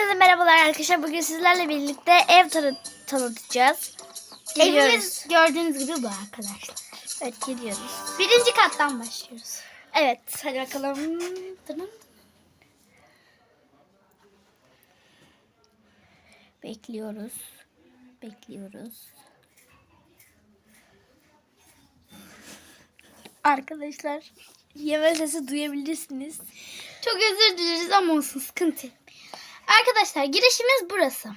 Hepinize merhabalar arkadaşlar. Bugün sizlerle birlikte ev tanı- tanıtacağız. Geliyoruz. Evimiz gördüğünüz gibi bu arkadaşlar. Evet gidiyoruz. Birinci kattan başlıyoruz. Evet hadi bakalım. Bekliyoruz. Bekliyoruz. Arkadaşlar yeme sesi duyabilirsiniz. Çok özür dileriz ama olsun sıkıntı. Arkadaşlar girişimiz burası.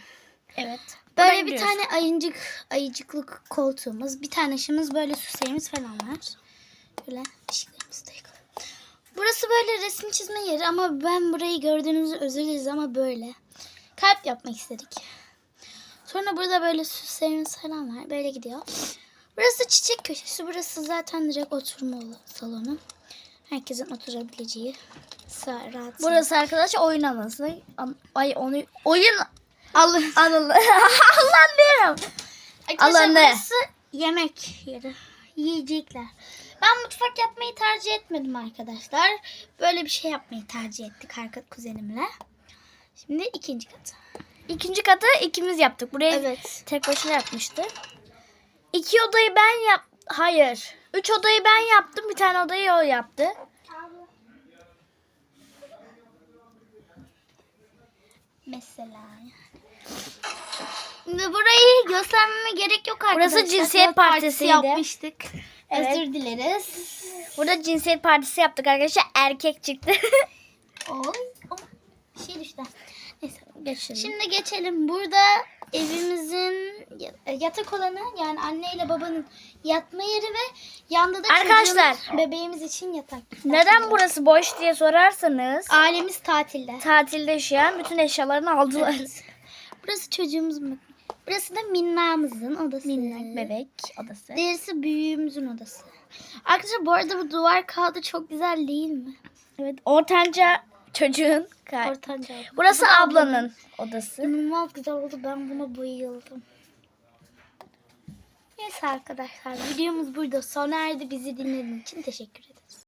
Evet. Böyle bir tane ayıncık, ayıcıklık koltuğumuz. Bir tane ışığımız böyle süslerimiz falan var. Böyle ışıklarımızı da yakalım. Burası böyle resim çizme yeri ama ben burayı gördüğünüzü özür dileriz ama böyle. Kalp yapmak istedik. Sonra burada böyle süslerimiz falan var. Böyle gidiyor. Burası çiçek köşesi. Burası zaten direkt oturma salonu. Herkesin oturabileceği. Sağ, rahat. Burası arkadaşlar oyun alanı. An- Ay onu oyun Allah. alanı. Allah diyorum. Arkadaşlar Alanı. burası yemek yeri. Yiyecekler. Ben mutfak yapmayı tercih etmedim arkadaşlar. Böyle bir şey yapmayı tercih ettik arka kuzenimle. Şimdi ikinci kat. İkinci katı ikimiz yaptık. Buraya Evet. tek başına yapmıştı. İki odayı ben yap... Hayır. Üç odayı ben yaptım. Bir tane odayı o yaptı. Mesela yani. Burayı göstermeme gerek yok arkadaşlar. Burası cinsiyet partisiydi. yapmıştık. Evet. Özür dileriz. Burada cinsiyet partisi yaptık arkadaşlar. Erkek çıktı. Oy. oy. Bir şey düştü. Neyse. Geçelim. Şimdi geçelim. Burada evimizin yatak olanı yani anne ile babanın yatma yeri ve yanda da Arkadaşlar. çocuğumuz, bebeğimiz için yatak. Neden burası boş diye sorarsanız Ailemiz tatilde. tatilde şu an bütün eşyalarını aldılar. Evet. Burası çocuğumuzun Burası da minnamızın odası. Minnak bebek odası. Diğerisi büyüğümüzün odası. Arkadaşlar bu arada bu duvar kağıdı çok güzel değil mi? Evet. Ortanca çocuğun. kar- Ortanca. Burası Bu da ablanın odası. İnanılmaz güzel oldu. Ben buna bayıldım. Neyse arkadaşlar videomuz burada sona erdi. Bizi dinlediğiniz için teşekkür ederiz.